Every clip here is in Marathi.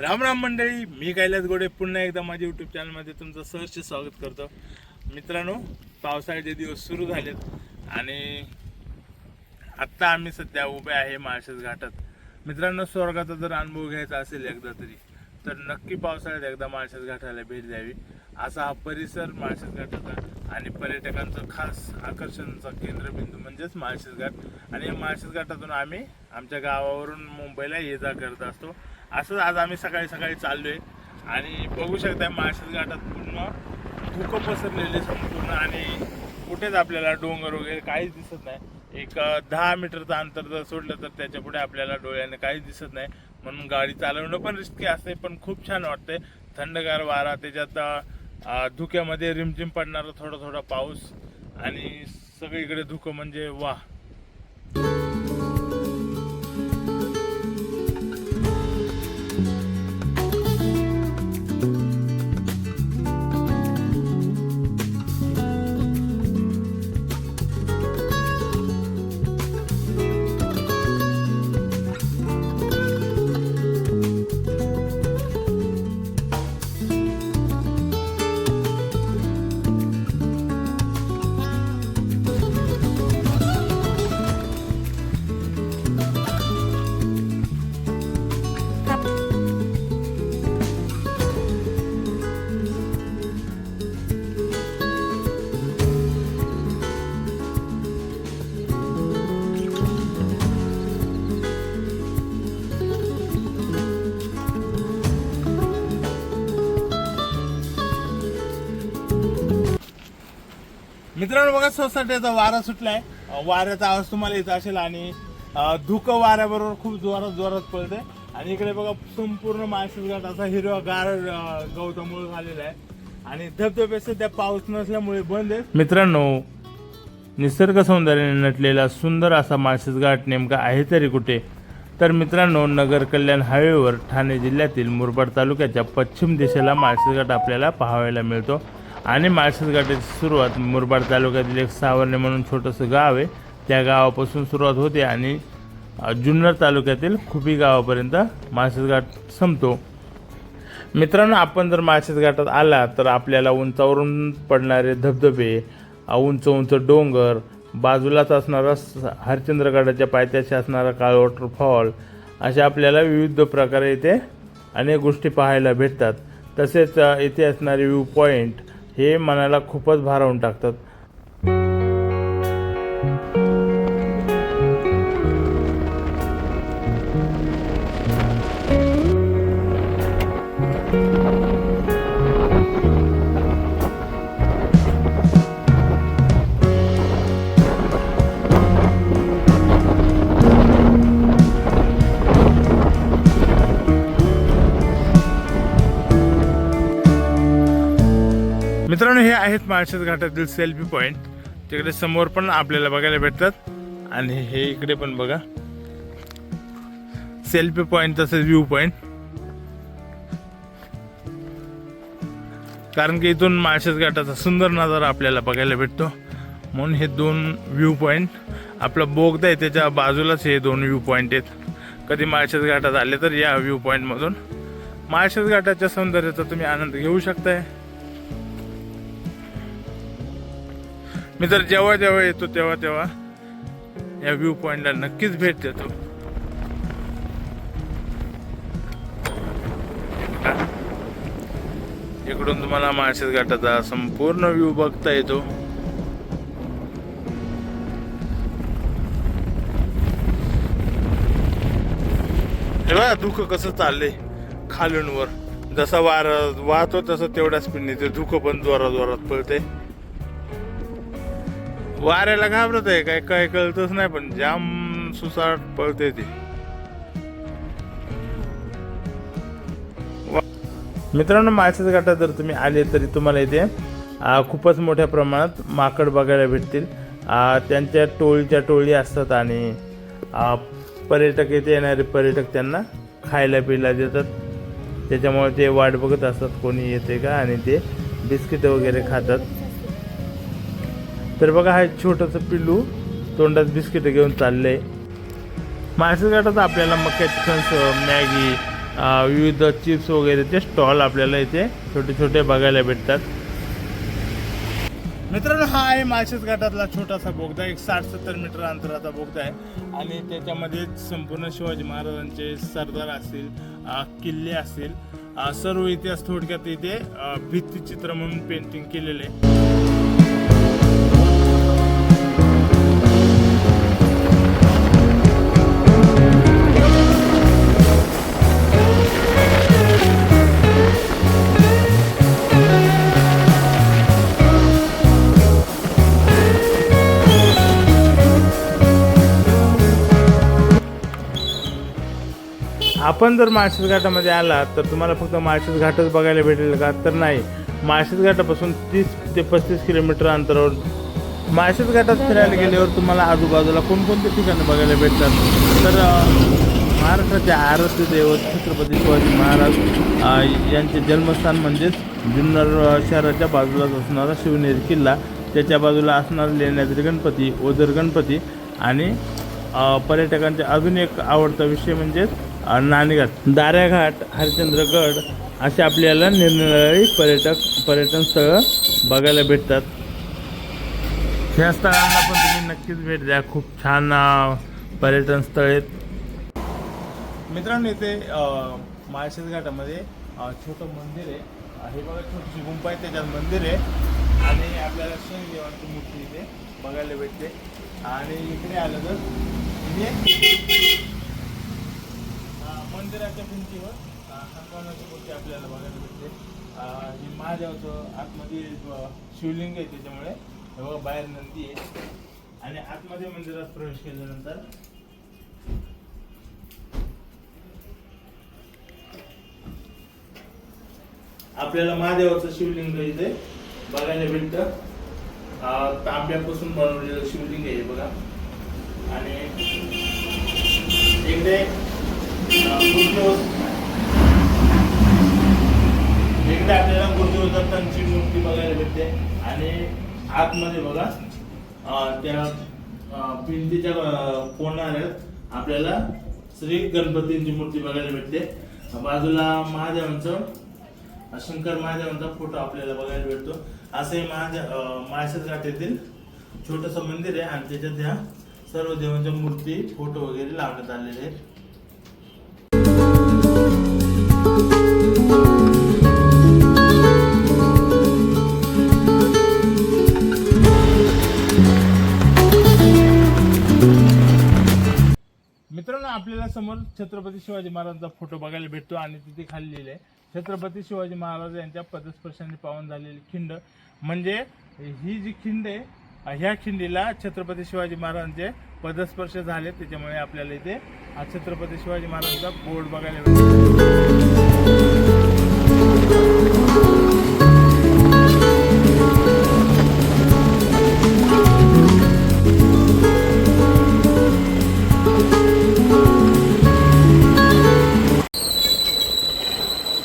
राम राम मंडळी मी कैलास गोडे पुन्हा एकदा माझ्या युट्यूब चॅनलमध्ये तुमचं सहर्ष स्वागत करतो. मित्रांनो पावसाळ्याचे दिवस सुरू झालेत आणि आत्ता आम्ही सध्या उभे आहे माळशेज घाटात. मित्रांनो स्वर्गाचा जर अनुभव घ्यायचा असेल एकदा तरी तर नक्की पावसाळ्यात एकदा माळशेज घाटाला भेट द्यावी. असा हा परिसर माळशेज घाटाचा आणि पर्यटकांचं खास आकर्षणाचा केंद्रबिंदू म्हणजेच माळशेज घाट. आणि या माळशेज घाटातून आम्ही आमच्या गावावरून मुंबईला ये जा करत असतो. असंच आज आम्ही सकाळी सकाळी चाललोय. आणि बघू शकता माळशेज घाटात पूर्ण धुकं पसरलेले संपूर्ण आणि कुठेच आपल्याला डोंगर वगैरे काहीच दिसत नाही. एक दहा मीटरचं अंतर जर सोडलं तर त्याच्या पुढे आपल्याला डोळ्याने काहीच दिसत नाही. म्हणून गाडी चालवणं पण रिस्की असते पण खूप छान वाटते थंडगार वारा त्याच्यात धुक्यामध्ये रिमझिम पडणारा थोडा थोडा पाऊस आणि सगळीकडे धुकं म्हणजे वा मित्रांनो बघा सोसायटीचा वारा सुटलाय. वाऱ्याचा आवाज तुम्हाला येत असेल आणि धुकं वाऱ्याबरोबर खूप जोरात जोरात पडते आणि इकडे बघा संपूर्ण माळशेज घाट असा हिरवा गार गवतामुळे झालेला आहे. आणि धबधबे सध्या पाऊस नसल्यामुळे बंद आहे मित्रांनो निसर्ग सौंदर्याने नटलेला सुंदर असा माळशेज घाट नेमका आहे तरी कुठे? तर मित्रांनो नगर कल्याण हायवेवर ठाणे जिल्ह्यातील मुरबाड तालुक्याच्या पश्चिम दिशेला माळशेज घाट आपल्याला पाहायला मिळतो. आणि माळशेज घाटाची सुरुवात मुरबाड तालुक्यातील एक सावर्णे म्हणून छोटंसं गाव आहे. त्या गावापासून सुरुवात होते आणि जुन्नर तालुक्यातील खुपी गावापर्यंत माळशेज घाट संपतो. मित्रांनो आपण जर माळशेज घाटात आला तर आपल्याला उंचावरून पडणारे धबधबे उंच उंच डोंगर बाजूलाच असणारा हरचंद्रगडाच्या पायथ्याशी असणारा काळ वॉटरफॉल अशा आपल्याला विविध प्रकारे इथे अनेक गोष्टी पाहायला भेटतात. तसेच इथे असणारे व्ह्यू पॉईंट हे मनाला खूपच भारावून टाकतात. आहेत माळशेज घाटातील सेल्फी पॉईंट तिकडे समोर पण आपल्याला बघायला भेटतात. आणि हे इकडे पण बघा. सेल्फी पॉईंट तसेच व्ह्यू पॉईंट कारण की इथून माळशेज घाटाचा सुंदर नजारा आपल्याला बघायला भेटतो. म्हणून हे दोन व्ह्यू पॉईंट आपला बोगदा आहे त्याच्या बाजूलाच हे दोन व्ह्यू पॉईंट आहेत. कधी माळशेज घाटात आले तर या व्ह्यू पॉईंटमधून माळशेज घाटाच्या सौंदर्याचा तुम्ही आनंद घेऊ शकताय. मी तर जेव्हा जेव्हा येतो तेव्हा तेव्हा या व्ह्यू पॉइंटला नक्कीच भेट देतो. इकडून तुम्हाला माळशेज घाटाचा संपूर्ण व्ह्यू बघता येतो. हे बघा धुकं कसं चाललंय खालून वर. जसा वार वाहतो तसं तेवढ्या स्पीडने ते धुकं पण जोरात जोरात पळते वाऱ्याला घाबरत आहे काय काय कळतच नाही पण जाम सुसाट पळते ते. वा- मित्रांनो माळशेज घाटात जर तुम्ही आले तरी तुम्हाला इथे खूपच मोठ्या प्रमाणात माकड बघायला भेटतील. त्यांच्या टोळीच्या टोळी असतात आणि पर्यटक येथे येणारे पर्यटक त्यांना खायला पियला देतात. त्याच्यामुळे ते वाट बघत असतात कोणी येते का आणि ते बिस्किटं वगैरे खातात. तर बघा हा एक छोटंसं पिल्लू तोंडात बिस्किटं घेऊन चाललंय. आहे घाटात आपल्याला मक्याची कणस मॅगी विविध चिप्स वगैरे ते स्टॉल आपल्याला इथे छोटे छोटे बघायला भेटतात. मित्रांनो हा आहे माळशेज घाटातला छोटासा बोगदा एक साठ सत्तर मीटर अंतराचा बोगदा आहे. आणि त्याच्यामध्ये संपूर्ण शिवाजी महाराजांचे सरदार असतील किल्ले असतील सर्व इतिहास थोडक्यात इथे भित्तीचित्र म्हणून पेंटिंग केलेले आपण जर माळशेज घाटामध्ये आला तर तुम्हाला फक्त माळशेज घाटच बघायला भेटेल का? तर नाही. माळशेज घाटापासून तीस ते पस्तीस किलोमीटर अंतरावर माळशेज घाटात फिरायला गेल्यावर तुम्हाला आजूबाजूला कोणकोणते ठिकाणं बघायला भेटतात? तर महाराष्ट्राचे आराध्य दैवत छत्रपती शिवाजी महाराज यांचे जन्मस्थान म्हणजेच जुन्नर शहराच्या बाजूलाच असणारा शिवनेरी किल्ला. त्याच्या बाजूला असणारा लेण्याद्री गणपती ओझर गणपती आणि अ, पर्यटकांचा अजून एक आवडता विषय म्हणजेच नाणेघाट दाऱ्याघाट हरिश्चंद्रगड असे आपल्याला निरनिराळी पर्यटक पर्यटन स्थळं बघायला भेटतात. ह्या स्थळांना पण तुम्ही नक्कीच भेट द्या. खूप छान पर्यटन स्थळ आहेत. मित्रांनो इथे माळशेज घाटामध्ये छोटं मंदिर आहे. हे बघा छोटीशी गुंपा आहे त्याच्यात मंदिर आहे. आणि आपल्याला शनिदेवांची मूर्ती इथे बघायला भेटते. आणि इकडे आलं तर मंदिराच्या भिंतीवर हनुमानाची मूर्ती आपल्याला बघायला भेटते. हे महादेवाचं आतमध्ये शिवलिंग आहे त्याच्यामुळे बघा बाहेर नंदी आहे. आणि आतमध्ये मंदिरात प्रवेश केल्यानंतर आपल्याला महादेवाचं शिवलिंग इथे बघायला भेटतं. तांब्यापासून बनवलेलं शिवलिंग आहे बघा. आणि इकडे अं, इकडे आपल्याला गुरुदेव दत्तांची मूर्ती बघायला भेटते. आणि आतमध्ये बघा त्या अं, भिंतीच्या कोणाऱ्यात आपल्याला श्री गणपतींची मूर्ती बघायला भेटते. बाजूला महादेवांचं शंकर महादेवांचा फोटो आपल्याला बघायला भेटतो. असं हे महादेव माळशेज घाट येथील छोटंसं मंदिर आहे आणि त्याच्यात ह्या सर्व देवांच्या मूर्ती फोटो वगैरे लावण्यात आलेले आहेत. मित्रांनो आपल्याला समोर छत्रपती शिवाजी महाराजांचा फोटो बघायला भेटतो आणि तिथे खाली लिहिले छत्रपती शिवाजी महाराज यांच्या पदस्पर्शाने पावन झालेली खिंड. म्हणजे ही जी खिंड आहे ह्या खिंडीला छत्रपती शिवाजी महाराजांचे पदस्पर्श झाले त्याच्यामुळे आपल्याला इथे आज छत्रपती शिवाजी महाराजांचा बोर्ड बघायला मिळतो.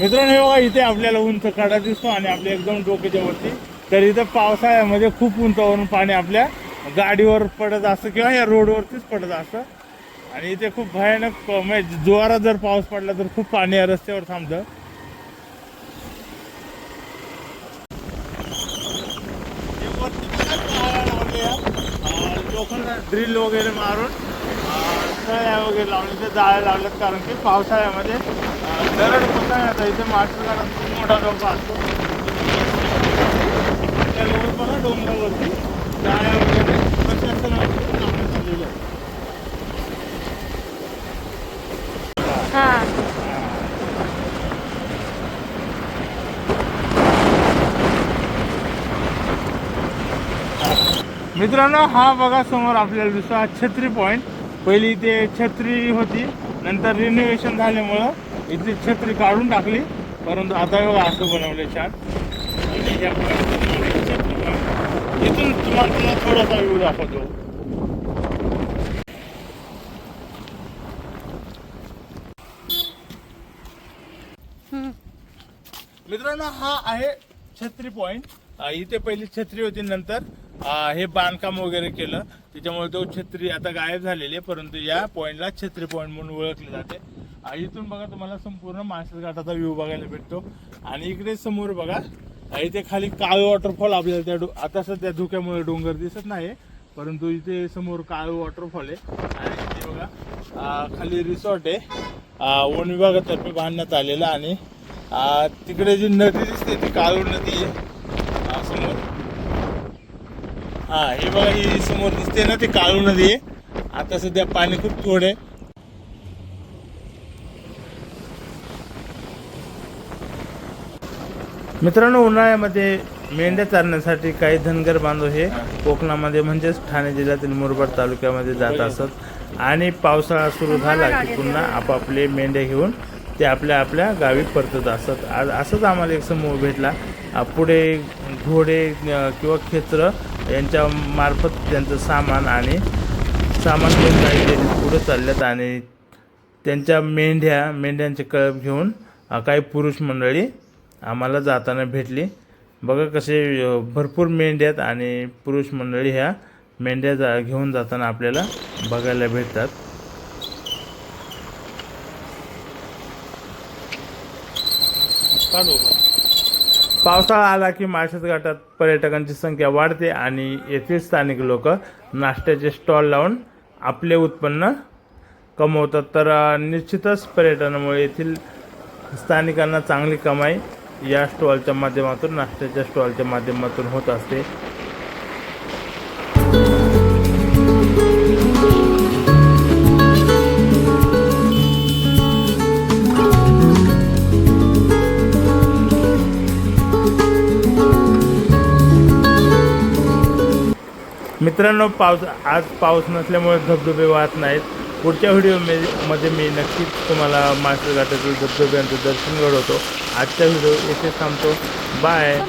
मित्रांनो हे बघा इथे आपल्याला उंच काढा दिसतो आणि आपल्या एकदम डोक्याच्या वरती. तर इथं पावसाळ्यामध्ये खूप उंचावरून पाणी आपल्या गाडीवर पडत असतं किंवा या रोडवरतीच पडत असतं आणि इथे खूप भयानक म्हणजे जोरात जर पाऊस पडला तर खूप पाणी या रस्त्यावर थांबतं. लोखंड ड्रिल वगैरे मारून सळ्या तळ्या वगैरे लावून इथे जाळ्या लावल्यात कारण की पावसाळ्यामध्ये दरड कोसळण्याचा इथे माणसाला खूप मोठा धोका असतो त्यामुळे बघा डोंगरावरती जाळ्या वगैरे प्रशासनाकडून लावण्यात आलेल्या आहेत. हा मित्रांनो हा बघा समोर आपल्याला दुसरा छत्री पॉइंट पहिली इथे छत्री होती नंतर रिनोव्हेशन झाल्यामुळं इथली छत्री काढून टाकली. परंतु आता बघा असं बनवलं छान. छत्री इथून तुम्हाला तुम्हाला थोडासा व्ह्यू दाखवतो. मित्रांनो हा आहे छत्री पॉइंट इथे पहिली छत्री होती नंतर हे बांधकाम वगैरे केलं. त्याच्यामुळे तो छत्री आता गायब झालेली आहे परंतु या पॉईंटला छत्री पॉईंट म्हणून ओळखले जाते. इथून बघा तुम्हाला संपूर्ण माळशेज घाटाचा व्ह्यू बघायला भेटतो. आणि इकडे समोर बघा इथे खाली काळ वॉटरफॉल आपल्याला त्या डो- आता सध्या धुक्यामुळे डोंगर दिसत नाही परंतु इथे समोर काळ वॉटरफॉल आहे. आणि इथे बघा खाली रिसॉर्ट आहे. वन विभागातर्फे बांधण्यात आलेला आणि तिकडे जी नदी दिसते ती काळू नदी आहे अ, समोर हा हे बघा ही समोर दिसते ना ती काळू नदी आहे. आता सध्या पाणी खूप थोडे मित्रांनो उन्हाळ्यामध्ये मेंढ्या चारण्यासाठी काही धनगर बांधव हे कोकणामध्ये म्हणजेच ठाणे जिल्ह्यातील मुरबाड तालुक्यामध्ये जात असत. आणि पावसाळा सुरू झाला की पुन्हा आपापले मेंढ्या घेऊन ते आपल्या आपल्या गावी परतत असत. आज असंच आम्हाला एक समूह भेटला. पुढे घोडे किंवा खेचरं यांच्या मार्फत त्यांचं सामान आणि सामान घेऊन काही लेडीज पुढे चालल्यात आणि त्यांच्या मेंढ्या मेंढ्यांचे कळप घेऊन काही पुरुष मंडळी आम्हाला जाताना भेटली. बघा कसे भरपूर मेंढ्या आहेत आणि पुरुष मंडळी ह्या मेंढ्या जा घेऊन जाताना आपल्याला बघायला भेटतात. पावसाळा आला की माळशेज घाटात पर्यटकांची संख्या वाढते आणि येथील स्थानिक लोक नाश्त्याचे स्टॉल लावून आपले उत्पन्न कमवतात. तर निश्चितच पर्यटनामुळे येथील स्थानिकांना चांगली कमाई या स्टॉलच्या माध्यमातून नाश्त्याच्या स्टॉलच्या माध्यमातून होत असते. मित्रांनो पाऊस आज पाऊस नसल्यामुळे धबधबे वाहत नाहीत. पुढच्या व्हिडिओमध्ये मध्ये मी नक्कीच तुम्हाला मास्टर घाटातील धबधब्यांचं दर्शन घडवतो. आजचा व्हिडिओ येथे थांबतो. बाय